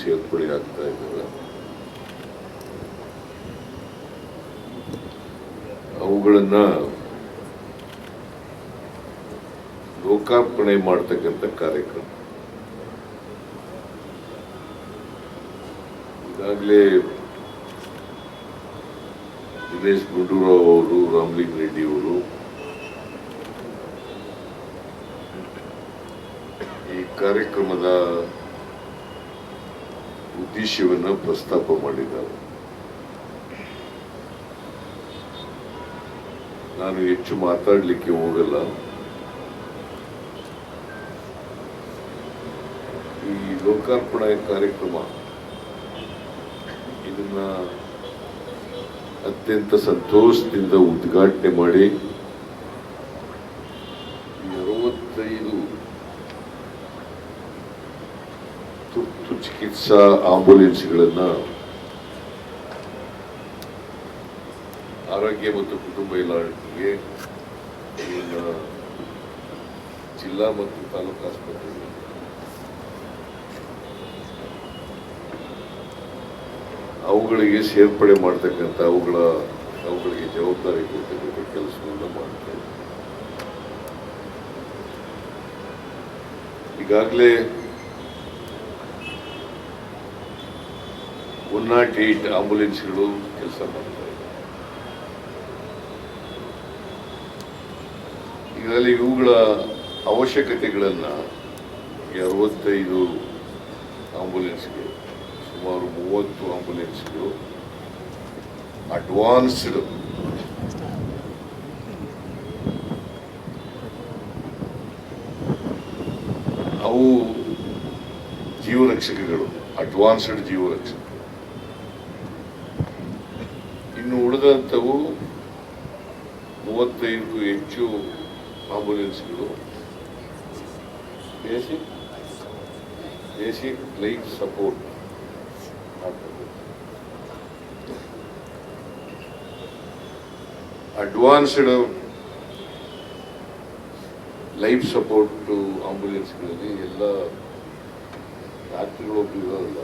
ಸೇರ್ಪಡೆ ಆಗ್ತಾ ಇದ್ದಾವೆ? ಅವುಗಳನ್ನ ಲೋಕಾರ್ಪಣೆ ಮಾಡ್ತಕ್ಕಂಥ ಕಾರ್ಯಕ್ರಮ. ಈಗಾಗಲೇ ದಿನೇಶ್ ಗುಂಡೂರಾವ್ ಅವರು, ರಾಮ್ಲಿಂಗ್ ರೆಡ್ಡಿ ಅವರು ಈ ಕಾರ್ಯಕ್ರಮದ ಉದ್ದೇಶವನ್ನ ಪ್ರಸ್ತಾಪ ಮಾಡಿದ್ದಾರೆ. ನಾನು ಹೆಚ್ಚು ಮಾತಾಡಲಿಕ್ಕೆ ಹೋಗಲ್ಲ. ಈ ಲೋಕಾರ್ಪಣೆ ಕಾರ್ಯಕ್ರಮ ಇದನ್ನ ಅತ್ಯಂತ ಸಂತೋಷದಿಂದ ಉದ್ಘಾಟನೆ ಮಾಡಿ ತುರ್ತು ಚಿಕಿತ್ಸಾ ಆಂಬುಲೆನ್ಸ್ಗಳನ್ನ ಆರೋಗ್ಯ ಮತ್ತು ಕುಟುಂಬ ಇಲಾಖೆಗೆ ಜಿಲ್ಲಾ ಮತ್ತು ತಾಲೂಕು ಆಸ್ಪತ್ರೆಗಳು ಅವುಗಳಿಗೆ ಸೇರ್ಪಡೆ ಮಾಡ್ತಕ್ಕಂಥ ಅವುಗಳ, ಅವುಗಳಿಗೆ ಜವಾಬ್ದಾರಿ ಕೊಡ್ತಕ್ಕಂಥ ಕೆಲಸವನ್ನು ಮಾಡ್ತೇವೆ ಈಗಾಗಲೇ ಒನ್ ನಾಟ್ ಏಟ್ ಆಂಬುಲೆನ್ಸ್ಗಳು ಕೆಲಸ ಮಾಡ್ತಾ ಇದರಲ್ಲಿ ಇವುಗಳ ಅವಶ್ಯಕತೆಗಳನ್ನು ಅರವತ್ತೈದು ಆಂಬುಲೆನ್ಸ್ಗೆ, ಸುಮಾರು ಮೂವತ್ತು ಆಂಬುಲೆನ್ಸ್ಗಳು ಅಡ್ವಾನ್ಸ್ಡ್ ಅವು ಜೀವರಕ್ಷಕಗಳು, ಅಡ್ವಾನ್ಸ್ಡ್ ಜೀವರಕ್ಷಕ ಇನ್ನು ಉಳಿದಂಥವು ಮೂವತ್ತೈದಕ್ಕೂ ಹೆಚ್ಚು ಆಂಬುಲೆನ್ಸ್ಗಳು. Basic basic life support. Advanced life support ಆಂಬುಲೆನ್ಸ್ಗಳಲ್ಲಿ ಎಲ್ಲ ಡಾಕ್ಟರ್ಗಳು ಇರೋಲ್ಲ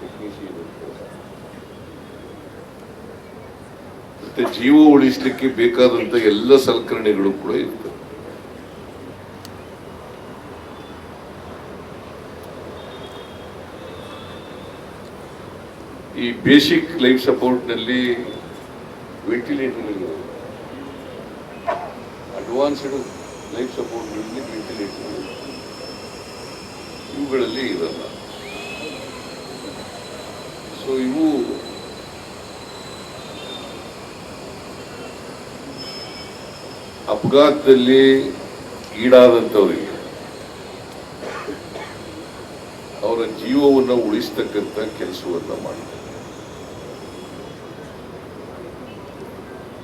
ಟೆಕ್ನಿಷಿಯನ್ ಇರ್ತಾರೆ ಮತ್ತೆ ಜೀವ ಉಳಿಸ್ಲಿಕ್ಕೆ ಬೇಕಾದಂತ ಎಲ್ಲ ಸಲಕರಣೆಗಳು ಕೂಡ ಇರ್ತವೆ. ಈ ಬೇಸಿಕ್ ಲೈಫ್ ಸಪೋರ್ಟ್ನಲ್ಲಿ ವೆಂಟಿಲೇಟರ್ ಅಡ್ವಾನ್ಸ್ಡ್ ಲೈಫ್ ಸಪೋರ್ಟ್ಗಳಲ್ಲಿ ವೆಂಟಿಲೇಟರ್ ಇವುಗಳಲ್ಲಿ ಇರಲ್ಲ. ಸೊ ಇವು ಅಪಘಾತದಲ್ಲಿ ಈಡಾದಂಥವರಿಗೆ ಅವರ ಜೀವವನ್ನು ಉಳಿಸ್ತಕ್ಕಂಥ ಕೆಲಸವನ್ನು ಮಾಡ್ತಾರೆ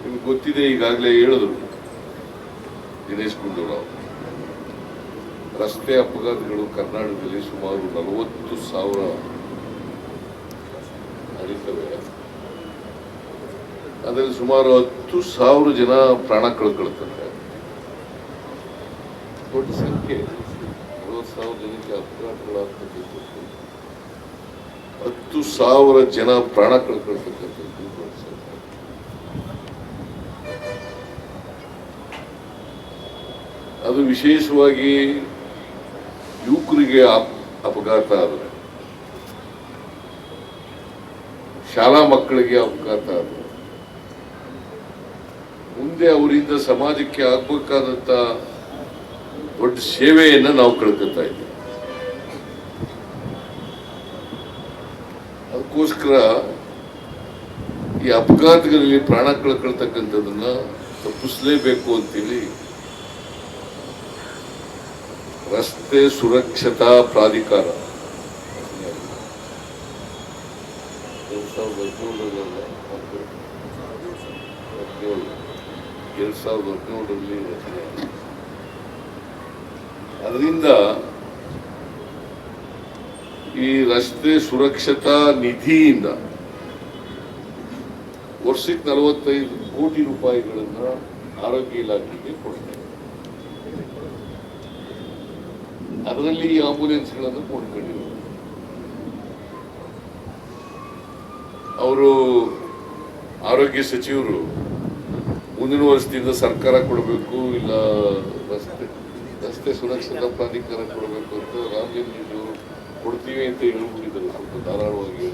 ನಿಮ್ಗೆ ಗೊತ್ತಿದೆ, ಈಗಾಗಲೇ ಹೇಳಿದ್ರು, ದಿನೇಶ್ ಗುಂಡೂರಾವ್. ರಸ್ತೆ ಅಪಘಾತಗಳು ಕರ್ನಾಟಕದಲ್ಲಿ ಸುಮಾರು ನಲವತ್ತು ಸಾವಿರ ನಡೀತವೆ. ಅದರಲ್ಲಿ ಸುಮಾರು ಹತ್ತು ಸಾವಿರ ಜನ ಪ್ರಾಣ ಕಳ್ಕೊಳ್ತಾರೆ. ದೊಡ್ಡ ಸಂಖ್ಯೆ ಅರವತ್ತು ಸಾವಿರ ಜನಕ್ಕೆ ಅಪಘಾತಗಳಾಗ್ತಕ್ಕಂಥದ್ದು ಹತ್ತು ಸಾವಿರ ಜನ ಪ್ರಾಣ ಕಳ್ಕೊಳ್ತಕ್ಕಂಥದ್ದು ಅದು ವಿಶೇಷವಾಗಿ ಯುವಕರಿಗೆ ಅಪಘಾತ ಆದರೆ, ಶಾಲಾ ಮಕ್ಕಳಿಗೆ ಅಪಘಾತ ಆದರೆ, ಮುಂದೆ ಅವರಿಂದ ಸಮಾಜಕ್ಕೆ ಆಗ್ಬೇಕಾದಂತ ದೊಡ್ಡ ಸೇವೆಯನ್ನು ನಾವು ಕಳ್ಕೊತಾ ಇದ್ದೀವಿ ಅದಕ್ಕೋಸ್ಕರ ಈ ಅಪಘಾತಗಳಲ್ಲಿ ಪ್ರಾಣ ಕಳ್ಕೊಳ್ತಕ್ಕಂಥದ್ದನ್ನ ತಪ್ಪಿಸಲೇಬೇಕು ಅಂತೇಳಿ ರಸ್ತೆ ಸುರಕ್ಷತಾ ಪ್ರಾಧಿಕಾರ ಎರಡ್ ಸಾವಿರದ ಹದಿನೇಳರಲ್ಲ, ಹದಿನೇಳು ಎರಡ್ ಸಾವಿರದ ಹದಿನೇಳರಲ್ಲಿ ರಚನೆ. ಅದರಿಂದ ಈ ರಸ್ತೆ ಸುರಕ್ಷತಾ ನಿಧಿಯಿಂದ ವರ್ಷಕ್ಕೆ ನಲವತ್ತೈದು ಕೋಟಿ ರೂಪಾಯಿಗಳನ್ನ ಆರೋಗ್ಯ ಇಲಾಖೆಗೆ ಕೊಡ್ತಾರೆ. ಅದರಲ್ಲಿ ಈ ಆಂಬುಲೆನ್ಸ್ಗಳನ್ನು ಕೊಂಡ್ಕೊಂಡಿದ್ದಾರೆ ಅವರು ಆರೋಗ್ಯ ಸಚಿವರು ಮುಂದಿನ ವರ್ಷದಿಂದ ಸರ್ಕಾರ ಕೊಡಬೇಕು ಇಲ್ಲ ರಸ್ತೆ ರಸ್ತೆ ಸುರಕ್ಷತಾ ಪ್ರಾಧಿಕಾರ ಕೊಡಬೇಕು ಅಂತ ರಾಮಲಿಂಗ ಕೊಡ್ತೀವಿ ಅಂತ ಹೇಳ್ಬಿಟ್ಟಿದ್ದಾರೆ, ಸ್ವಲ್ಪ ಧಾರಾಳವಾಗಿ.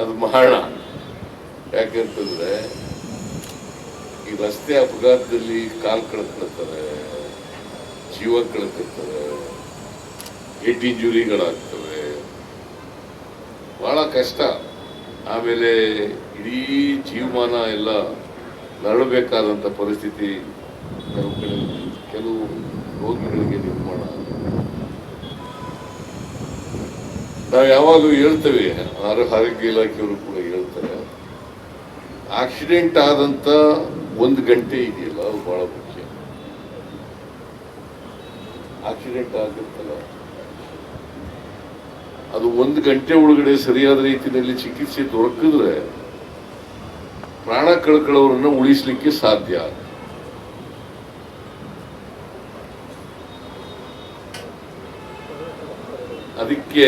ಅದು ಮಾಡೋಣ ಯಾಕೆಂತಂದ್ರೆ ಈ ರಸ್ತೆ ಅಪಘಾತದಲ್ಲಿ ಕಾಲ್ ಕಳ್ಕೊಳ್ತಾರೆ ಜೀವ ಕಳ್ಕೊಳ್ತಾರೆ ಹೆಡ್ ಇಂಜುರಿಗಳಾಗ್ತವೆ. ಬಹಳ ಕಷ್ಟ. ಆಮೇಲೆ ಇಡೀ ಜೀವಮಾನ ಎಲ್ಲ ನರಳಬೇಕಾದಂಥ ಪರಿಸ್ಥಿತಿ ಕೆಲವು ಕಡೆ, ಕೆಲವು ರೋಗಿಗಳಿಗೆ ನಿರ್ಮಾಣ ನಾವು ಯಾವಾಗಲೂ ಹೇಳ್ತೇವೆ, ಆರೋ- ಆರೋಗ್ಯ ಇಲಾಖೆಯವರು ಕೂಡ ಹೇಳ್ತಾರೆ, ಆಕ್ಸಿಡೆಂಟ್ ಆದಂಥ ಒಂದು ಗಂಟೆ ಇದೆಯಲ್ಲ, ಅದು ಬಹಳ ಮುಖ್ಯ. ಆಕ್ಸಿಡೆಂಟ್ ಆಗಿರ್ತಲ್ಲ ಅದು ಒಂದು ಗಂಟೆ ಒಳಗಡೆ ಸರಿಯಾದ ರೀತಿಯಲ್ಲಿ ಚಿಕಿತ್ಸೆ ದೊರಕಿದ್ರೆ ಪ್ರಾಣ ಕಳ್ಕೊಳ್ಳೋರನ್ನ ಉಳಿಸ್ಲಿಕ್ಕೆ ಸಾಧ್ಯ. ಅದಕ್ಕೆ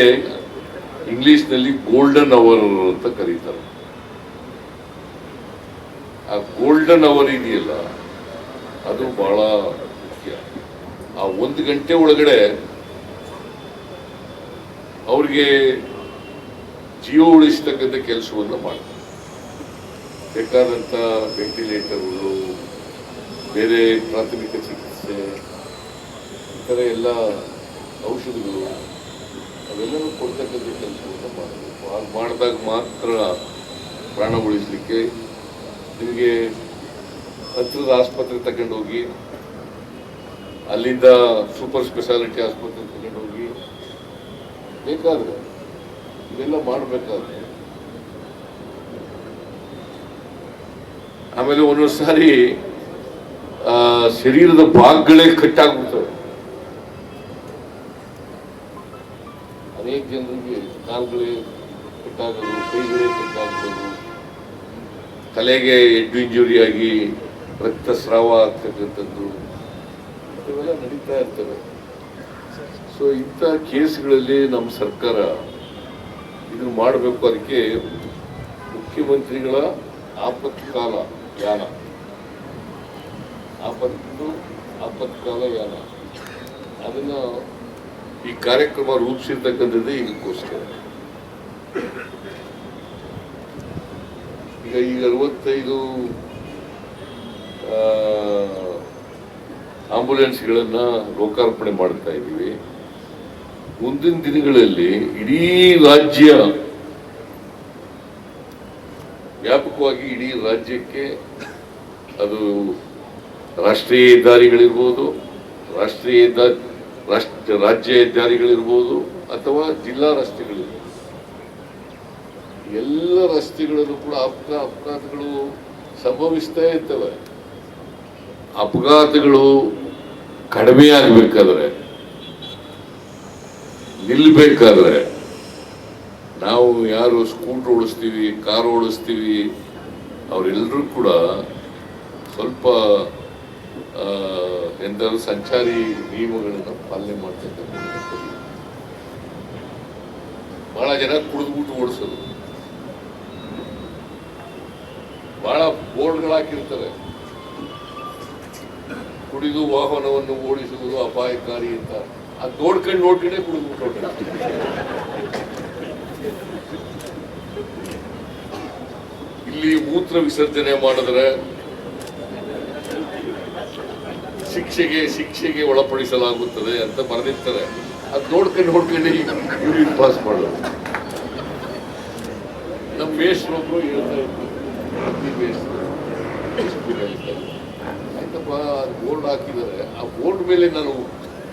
ಇಂಗ್ಲಿಷ್ನಲ್ಲಿ ಗೋಲ್ಡನ್ ಅವರ್ ಅಂತ ಕರೀತಾರೆ. ಆ ಗೋಲ್ಡನ್ ಅವರ್ ಇದೆಯಲ್ಲ, ಅದು ಬಹಳ ಮುಖ್ಯ. ಆ ಒಂದು ಗಂಟೆ ಒಳಗಡೆ ಅವ್ರಿಗೆ ಜೀವ ಉಳಿಸ್ತಕ್ಕಂಥ ಕೆಲಸವನ್ನು ಮಾಡ್ತಾರೆ. ಬೇಕಾದಂಥ ವೆಂಟಿಲೇಟರ್ಗಳು, ಬೇರೆ ಪ್ರಾಥಮಿಕ ಚಿಕಿತ್ಸೆ, ಈ ಥರ ಎಲ್ಲ ಔಷಧಿಗಳು ಅವೆಲ್ಲವೂ ಕೊಡ್ತಕ್ಕಂಥ ಕೆಲಸವನ್ನು ಮಾಡಬೇಕು. ಹಾಗೆ ಮಾಡಿದಾಗ ಮಾತ್ರ ಪ್ರಾಣ ಉಳಿಸಲಿಕ್ಕೆ ನಿಮಗೆ ಹತ್ತಿರದ ಆಸ್ಪತ್ರೆ ತಗೊಂಡೋಗಿ, ಅಲ್ಲಿಂದ ಸೂಪರ್ ಸ್ಪೆಷಾಲಿಟಿ ಆಸ್ಪತ್ರೆ ತಗೊಂಡೋಗಿ ಬೇಕಾದ್ರೆ ಇದೆಲ್ಲ ಮಾಡಬೇಕಾದ್ರೆ ಆಮೇಲೆ ಒಂದೊಂದು ಸಾರಿ ಶರೀರದ ಭಾಗಗಳೇ ಕಟ್ಟಾಗ್ಬಿಡ್ತವೆ. ಅನೇಕ ಜನರಿಗೆ ಕಾಲುಗಳೇ ಕಟ್ಟಾಗೋದು, ಕೈಗಳೇ ಕಟ್ಟಾಗ್ಬೋದು. ತಲೆಗೆ ಎಡ್ಡು ಇಂಜುರಿ ಆಗಿ ರಕ್ತಸ್ರಾವ ಆಗ್ತಕ್ಕಂಥದ್ದು, ಇವೆಲ್ಲ ನಡೀತಾ ಇರ್ತವೆ. ಸೊ ಇಂಥ ಕೇಸ್ಗಳಲ್ಲಿ ನಮ್ಮ ಸರ್ಕಾರ ಇದು ಮಾಡಬೇಕು. ಅದಕ್ಕೆ ಮುಖ್ಯಮಂತ್ರಿಗಳ ಆಪತ್ಕಾಲ ಯಾನ? ಆಪತ್ತು ಆಪತ್ಕಾಲ ಯಾನ? ಅದನ್ನ ಈ ಕಾರ್ಯಕ್ರಮ ರೂಪಿಸಿರ್ತಕ್ಕಂಥದ್ದೇ ಇದಕ್ಕೋಸ್ಕರ. ಈಗ ಈಗ ಅರವತ್ತೈದು ಆಂಬುಲೆನ್ಸ್ಗಳನ್ನ ಲೋಕಾರ್ಪಣೆ ಮಾಡ್ತಾ ಇದ್ದೀವಿ. ಮುಂದಿನ ದಿನಗಳಲ್ಲಿ ಇಡೀ ರಾಜ್ಯ ವ್ಯಾಪಕವಾಗಿ ಇಡೀ ರಾಜ್ಯಕ್ಕೆ ಅದು ರಾಷ್ಟ್ರೀಯ ಹೆದ್ದಾರಿಗಳಿರ್ಬೋದು, ರಾಷ್ಟ್ರೀಯ ರಾಷ್ಟ್ರ, ರಾಜ್ಯ ಹೆದ್ದಾರಿಗಳಿರ್ಬೋದು ಅಥವಾ ಜಿಲ್ಲಾ ರಸ್ತೆಗಳಿರ್ಬೋದು. ಎಲ್ಲ ರಸ್ತೆಗಳಲ್ಲೂ ಕೂಡ ಅಪಘಾ, ಅಪಘಾತಗಳು ಸಂಭವಿಸ್ತಾ ಇರ್ತವೆ. ಅಪಘಾತಗಳು ಕಡಿಮೆ ಆಗಬೇಕಾದ್ರೆ, ನಿಲ್ಬೇಕಾದ್ರೆ ನಾವು ಯಾರು ಸ್ಕೂಟರ್ ಓಡಿಸ್ತೀವಿ ಕಾರ್ ಓಡಿಸ್ತೀವಿ ಅವರೆಲ್ಲರೂ ಕೂಡ ಸ್ವಲ್ಪ ಎಂದರೂ ಸಂಚಾರಿ ನಿಯಮಗಳನ್ನು ಪಾಲನೆ ಮಾಡ್ತಕ್ಕಂಥ ಬಹಳ ಜನ ಕುಡಿದ್ಬಿಟ್ಟು ಓಡಿಸೋದು. ಬಹಳ ಬೋರ್ಡ್ಗಳು ಹಾಕಿರ್ತಾರೆ ಕುಡಿದು ವಾಹನವನ್ನು ಓಡಿಸುವುದು ಅಪಾಯಕಾರಿ ಅಂತ. ಅದು ನೋಡ್ಕೊಂಡು ನೋಡ್ಕೊಂಡೇ ಕುಡಿದ್ಬಿಟ್ಟು ಇಲ್ಲಿ ಮೂತ್ರ ವಿಸರ್ಜನೆ ಮಾಡಿದ್ರೆ ಶಿಕ್ಷೆಗೆ ಶಿಕ್ಷೆಗೆ ಒಳಪಡಿಸಲಾಗುತ್ತದೆ ಅಂತ ಬರೆದಿರ್ತಾರೆ. ಅದು ನೋಡ್ಕೊಂಡು ನೋಡ್ಕೊಂಡು ಯೂರಿನ್ ಪಾಸ್ ಮಾಡೋದು. ನಮ್ಮ ಮೇಷ್ಟ್ರೊಬ್ರು ಹೇಳ್ತಾ ಇರ್ತಾರೆ ಬೋರ್ಡ್ ಹಾಕಿದ್ದಾರೆ. ಆ ಬೋರ್ಡ್ ಮೇಲೆ ನಾನು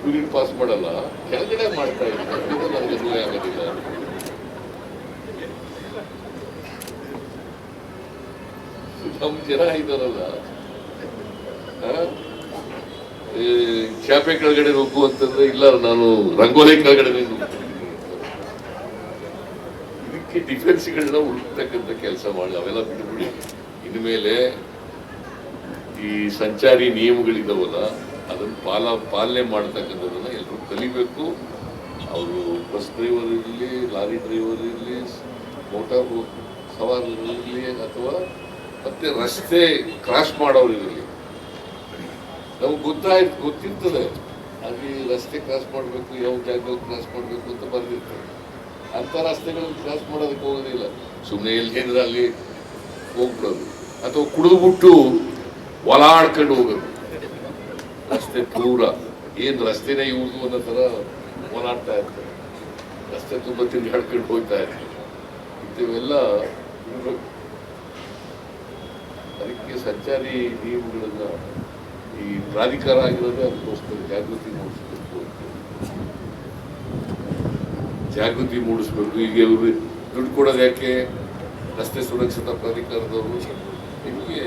ಯೂರಿನ್ ಪಾಸ್ ಮಾಡಲ್ಲ. ಕೆಳಗಡೆ ಮಾಡ್ತಾ ಇದ್ದೀನಿ. ನನಗೆ ಆಗೋದಿಲ್ಲ. ನಮ್ಮ ಜನ ಇದಾರಲ್ಲ. ಆ? ಈ ಕೆಳಗಡೆ ನುಗ್ಗು ಅಂತಂದ್ರೆ ಇಲ್ಲ, ನಾನು ರಂಗೋಲಿ ಕೆಳಗಡೆ ಇದಕ್ಕೆ ಡಿಫೆನ್ಸ್ಗಳನ್ನ ಹುಡುಕ್ತಕ್ಕಂಥ ಕೆಲಸ ಮಾಡಿ, ಅವೆಲ್ಲ ಬಿಟ್ಬಿಡಿ. ಇನ್ಮೇಲೆ ಈ ಸಂಚಾರಿ ನಿಯಮಗಳಿದಾವಲ್ಲ, ಅದನ್ನು ಪಾಲ, ಪಾಲನೆ ಮಾಡ್ತಕ್ಕಂಥದ್ದನ್ನ ಎಲ್ಲರೂ ಕಲಿಬೇಕು. ಅವರು ಬಸ್ ಡ್ರೈವರ್ ಇರಲಿ, ಲಾರಿ ಡ್ರೈವರ್ ಇರಲಿ, ಮೋಟಾರ್ ಸವಾರರು ಇರಲಿ ಅಥವಾ ಮತ್ತೆ ರಸ್ತೆ ಕ್ರಾಸ್ ಮಾಡೋರು ಇರಲಿ ನಮ್ಗೆ ಗೊತ್ತಾಯ್ತು, ಗೊತ್ತಿರ್ತದೆ. ಅಲ್ಲಿ ರಸ್ತೆ ಕ್ರಾಸ್ ಮಾಡಬೇಕು, ಯಾವ ಜಾಗದಲ್ಲಿ ಕ್ರಾಸ್ ಮಾಡಬೇಕು ಅಂತ ಬಂದಿರ್ತದೆ ಅಂಥ ರಸ್ತೆಗಳನ್ನು ಕ್ರಾಸ್ ಮಾಡೋದಕ್ಕೆ ಹೋಗೋದಿಲ್ಲ. ಸುಮ್ಮನೆ ಎಲ್ಲಿ ಹೇಳಿದ್ರೆ ಅಲ್ಲಿ ಹೋಗ್ಬಿಡೋದು. ಅಥವಾ ಕುಡಿದ್ಬಿಟ್ಟು ಒಲಾಡ್ಕೊಂಡು ಹೋಗೋದು. ರಸ್ತೆ ದೂರ ಏನು ರಸ್ತೆನೇ ಇವ್ರದು ಅನ್ನೋ ಥರ ಓಲಾಡ್ತಾ ಇರ್ತಾರೆ ರಸ್ತೆ ತುಂಬ ತಿರುಗಾಡ್ಕೊಂಡು ಹೋಗ್ತಾ ಇರ್ತಾರೆ ಇಂಥವೆಲ್ಲ. ಅದಕ್ಕೆ ಸಂಚಾರಿ ನಿಯಮಗಳನ್ನ ಈ ಪ್ರಾಧಿಕಾರ ಆಗಿರೋದೇ ಅದಕ್ಕೋಸ್ಕರ ಜಾಗೃತಿ ಮೂಡಿಸಬೇಕು ಜಾಗೃತಿ ಮೂಡಿಸ್ಬೇಕು. ಈಗ ಇವರು ದುಡ್ಡು ಕೊಡೋದು ಯಾಕೆ? ರಸ್ತೆ ಸುರಕ್ಷತಾ ಪ್ರಾಧಿಕಾರದವರು. ನಿಮಗೆ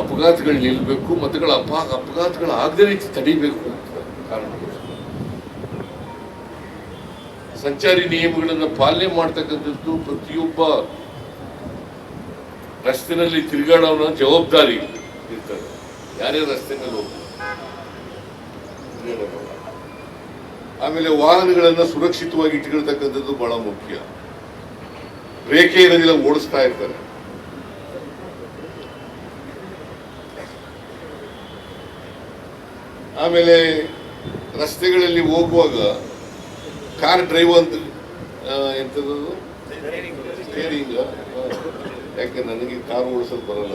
ಅಪಘಾತಗಳು ನಿಲ್ಲಬೇಕು ಮತ್ತುಗಳ ಅಪ, ಅಪಘಾತಗಳು ರೀತಿ ತಡಿಬೇಕು ಅಂತ ಕಾರಣಗಳು ಸಂಚಾರಿ ನಿಯಮಗಳನ್ನು ಪಾಲನೆ ಮಾಡ್ತಕ್ಕಂಥದ್ದು ಪ್ರತಿಯೊಬ್ಬ ರಸ್ತೆನಲ್ಲಿ ತಿರುಗಾಡೋನ ಜವಾಬ್ದಾರಿ ಇರ್ತದೆ. ಯಾರೇ ರಸ್ತೆನಲ್ಲಿ ಹೋಗ್ತಾರೆ ಆಮೇಲೆ ವಾಹನಗಳನ್ನ ಸುರಕ್ಷಿತವಾಗಿ ಇಟ್ಕೊಳ್ತಕ್ಕಂಥದ್ದು ಬಹಳ ಮುಖ್ಯ. ರೇಖೆ ಇರೋದಿಲ್ಲ ಓಡಿಸ್ತಾ ಇರ್ತಾರೆ. ಆಮೇಲೆ ರಸ್ತೆಗಳಲ್ಲಿ ಹೋಗುವಾಗ ಕಾರ್ ಡ್ರೈವ್ ಅಂತ ಎಂಥದ್ದು ಸ್ಟೇರಿಂಗ್ ಯಾಕೆ ನನಗೆ ಕಾರು ಓಡಿಸೋದು ಬರಲ್ಲ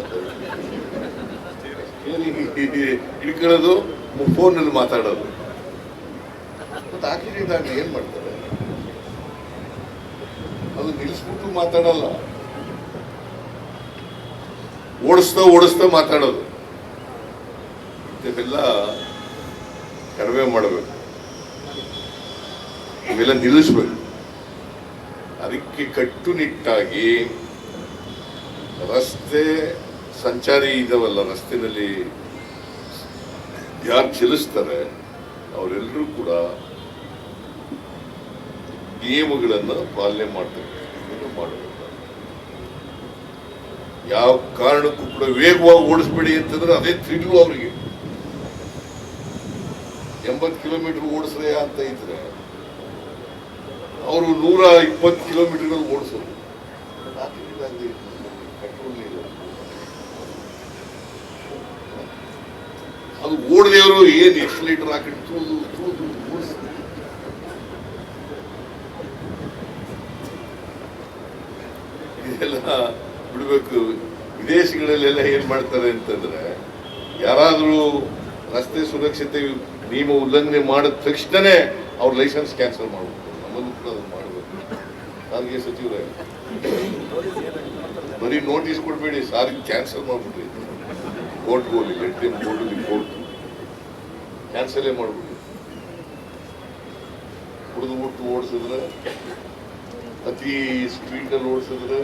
ಸ್ಟೇರಿಂಗ್ ಹಿಡ್ಕೊಳ್ಳೋದು ಫೋನಲ್ಲಿ ಮಾತಾಡೋದು? ಮತ್ತೆ ಆಕ್ಸಿಡೆಂಟ್ ಆಗಲಿ ಏನ್ ಮಾಡ್ತಾರೆ? ಅದು ನಿಲ್ಲಿಸ್ಬಿಟ್ಟು ಮಾತಾಡಲ್ಲ. ಓಡಿಸ್ತಾ ಓಡಿಸ್ತಾ ಮಾತಾಡೋದು. ಇದೆಲ್ಲ ಕಡಿಮೆ ಮಾಡಬೇಕು. ಇವೆಲ್ಲ ನಿಲ್ಲಿಸ್ಬೇಕು. ಅದಕ್ಕೆ ಕಟ್ಟುನಿಟ್ಟಾಗಿ ರಸ್ತೆ ಸಂಚಾರಿ ಇದಾವಲ್ಲ, ರಸ್ತೆನಲ್ಲಿ ಯಾರು ಚಲಿಸ್ತಾರೆ ಅವರೆಲ್ಲರೂ ಕೂಡ ನಿಯಮಗಳನ್ನು ಪಾಲನೆ ಮಾಡ್ತಾರೆ. ಇದನ್ನು ಮಾಡಬೇಕು. ಯಾವ ಕಾರಣಕ್ಕೂ ಕೂಡ ವೇಗವಾಗಿ ಓಡಿಸ್ಬೇಡಿ ಅಂತಂದ್ರೆ ಅದೇ ಥ್ರಿಲ್ಲು ಅವರಿಗೆ. ಎಂಬತ್ತು ಕಿಲೋಮೀಟರ್ ಓಡಿಸ್ರೆ ಅಂತ ಇದ್ರೆ ಅವರು ನೂರ ಇಪ್ಪತ್ತು ಕಿಲೋಮೀಟರ್ಗಳು ಓಡಿಸೋದು ಪೆಟ್ರೋಲ್ ನೀರು ಅದು ಓಡದೇವರು ಏನ್ ಎಷ್ಟು ಲೀಟರ್ ಹಾಕಿಟ್ಟು ತೂದು. ಇದೆಲ್ಲ ಬಿಡ್ಬೇಕು. ವಿದೇಶಗಳಲ್ಲೆಲ್ಲ ಏನ್ ಮಾಡ್ತಾರೆ ಅಂತಂದ್ರೆ, ಯಾರಾದ್ರೂ ರಸ್ತೆ ಸುರಕ್ಷತೆ ನಿಯಮ ಉಲ್ಲಂಘನೆ ಮಾಡಿದ ತಕ್ಷಣನೇ ಅವ್ರ ಲೈಸೆನ್ಸ್ ಕ್ಯಾನ್ಸಲ್ ಮಾಡ್ಬೇಕು ನಮ್ಮಲ್ಲೂ ಕೂಡ ಅದನ್ನ ಮಾಡಬೇಕು. ಸಾರಿಗೆ ಸಚಿವರೇ. ಬರೀ ನೋಟಿಸ್ ಕೊಡಬೇಡಿ, ಸಾರಿಗೆ ಕ್ಯಾನ್ಸಲ್ ಮಾಡ್ಬಿಡ್ರಿ. ಕೋರ್ಟ್ಗೆ ಹೋಗಿ ಕೋರ್ಟ್ ಕ್ಯಾನ್ಸಲೇ ಮಾಡ್ಬಿಡಿ ಕುಡಿದು ಬಿಟ್ಟು ಓಡಿಸಿದ್ರೆ ಅತಿ ಸ್ಪೀಡಲ್ಲಿ ಓಡಿಸಿದ್ರೆ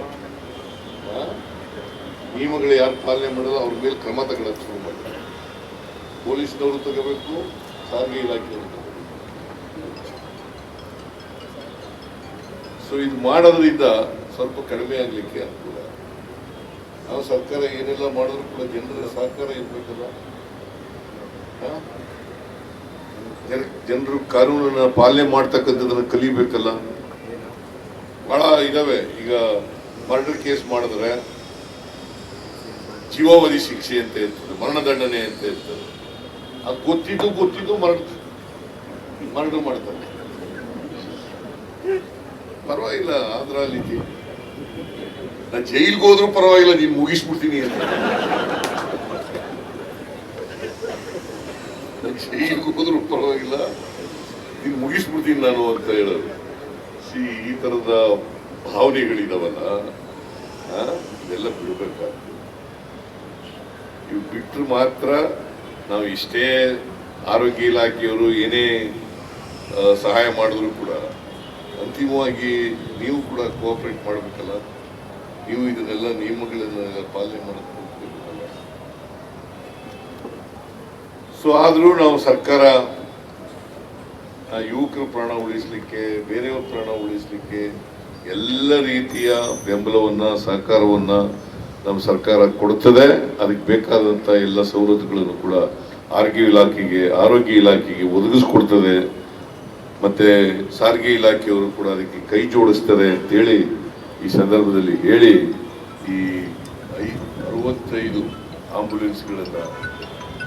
ನಿಯಮಗಳು ಯಾರು ಪಾಲನೆ ಮಾಡೋದು ಅವ್ರ ಮೇಲೆ ಕ್ರಮ ತಗೊಳ್ಳೋಕೆ ಶುರು ಮಾಡ್ತಾರೆ ಪೊಲೀಸ್ನವರು ತಗೋಬೇಕು ಸಾರಿಗೆ ಇಲಾಖೆಯವರು ಸೊ ಇದು ಮಾಡೋದ್ರಿಂದ ಸ್ವಲ್ಪ ಕಡಿಮೆ ಆಗಲಿಕ್ಕೆ ಅನುಕೂಲ ನಾವು ಸರ್ಕಾರ ಏನೆಲ್ಲ ಮಾಡಿದ್ರು ಕೂಡ ಜನರ ಸಹಕಾರ ಇರಬೇಕಲ್ಲ? ಜನ- ಜನರು ಕಾನೂನನ್ನ ಪಾಲನೆ ಮಾಡ್ತಕ್ಕಂಥದ್ದನ್ನು ಕಲಿಬೇಕಲ್ಲ? ಬಹಳ ಇದಾವೆ. ಈಗ ಮರ್ಡರ್ ಕೇಸ್ ಮಾಡಿದ್ರೆ ಜೀವಾವಧಿ ಶಿಕ್ಷೆ ಅಂತ ಇರ್ತದೆ ಮರಣದಂಡನೆ ಅಂತ ಇರ್ತದೆ. ಅದು ಗೊತ್ತಿದ್ದು ಗೊತ್ತಿದ್ದು ಮರಣ ಮರ್ಡರ್ ಮಾಡ್ತಾರೆ. ಪರವಾಗಿಲ್ಲ ಅದ್ರಲ್ಲಿ ನಾನು ಜೈಲ್ಗೆ ಹೋದ್ರೂ ಪರವಾಗಿಲ್ಲ, ನೀನು ಮುಗಿಸ್ಬಿಡ್ತೀನಿ ಅಂತ. ನಾನ್ ಜೈಲ್ಗೆ ಹೋದ್ರೂ ಪರವಾಗಿಲ್ಲ. ನೀನು ಮುಗಿಸ್ಬಿಡ್ತೀನಿ ನಾನು ಅಂತ ಹೇಳೋದು. ಸಿ ಈ ತರದ ಭಾವನೆಗಳಿದಾವಲ್ಲ ಇದೆಲ್ಲ ಬಿಡಬೇಕಾಗ್ತದೆ. ಇವು ಬಿಟ್ಟರು ಮಾತ್ರ ನಾವು ಇಷ್ಟೇ ಆರೋಗ್ಯ ಇಲಾಖೆಯವರು ಏನೇ ಸಹಾಯ ಮಾಡಿದ್ರು ಕೂಡ ಅಂತಿಮವಾಗಿ ನೀವು ಕೂಡ ಕೋಆಪರೇಟ್ ಮಾಡಬೇಕಲ್ಲ. ನೀವು ಇದನ್ನೆಲ್ಲ ನಿಯಮಗಳನ್ನು ಪಾಲನೆ ಮಾಡಕ್ಕೆ ಸೊ ಆದರೂ ನಾವು ಸರ್ಕಾರ ಯುವಕರ ಪ್ರಾಣ ಉಳಿಸಲಿಕ್ಕೆ, ಬೇರೆಯವ್ರ ಪ್ರಾಣ ಉಳಿಸಲಿಕ್ಕೆ ಎಲ್ಲ ರೀತಿಯ ಬೆಂಬಲವನ್ನು, ಸಹಕಾರವನ್ನು ನಮ್ಮ ಸರ್ಕಾರ ಕೊಡ್ತದೆ. ಅದಕ್ಕೆ ಬೇಕಾದಂಥ ಎಲ್ಲ ಸವಲತ್ತುಗಳನ್ನು ಕೂಡ ಆರೋಗ್ಯ ಇಲಾಖೆಗೆ ಆರೋಗ್ಯ ಇಲಾಖೆಗೆ ಒದಗಿಸ್ಕೊಡ್ತದೆ. ಮತ್ತು ಸಾರಿಗೆ ಇಲಾಖೆಯವರು ಕೂಡ ಅದಕ್ಕೆ ಕೈ ಜೋಡಿಸ್ತಾರೆ ಅಂತೇಳಿ ಈ ಸಂದರ್ಭದಲ್ಲಿ ಹೇಳಿ ಈ ಐ- ಅರವತ್ತೈದು ಆಂಬುಲೆನ್ಸ್ಗಳನ್ನ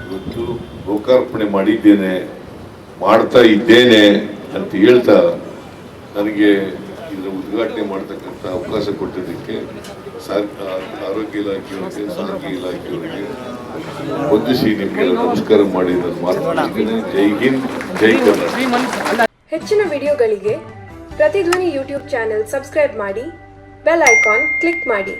ಇವತ್ತು ಲೋಕಾರ್ಪಣೆ ಮಾಡಿದ್ದೇನೆ, ಮಾಡ್ತಾ ಇದ್ದೇನೆ ಅಂತ ಹೇಳ್ತಾ ನನಗೆ ಇದರ ಉದ್ಘಾಟನೆ ಮಾಡ್ತಕ್ಕಂಥ ಅವಕಾಶ ಕೊಟ್ಟಿದ್ದಕ್ಕೆ ಆರೋಗ್ಯ ಇಲಾಖೆಯವರಿಗೆ, ಸಾರಿಗೆ ಇಲಾಖೆಯವರಿಗೆ ವಂದಿಸಿ ನಿಮಗೆ ನಮಸ್ಕಾರ ಮಾಡಿ ನಾನು ಜೈ ಹಿಂದ್, ಜೈ ಕರ್ನಾಟಕ. ಹೆಚ್ಚಿನ ವಿಡಿಯೋಗಳಿಗೆ ಪ್ರತಿಧ್ವನಿ ಯೂಟ್ಯೂಬ್ ಚಾನೆಲ್ ಸಬ್ಸ್ಕ್ರೈಬ್ ಮಾಡಿ, ಬೆಲ್ ಐಕಾನ್ ಕ್ಲಿಕ್ ಮಾಡಿ.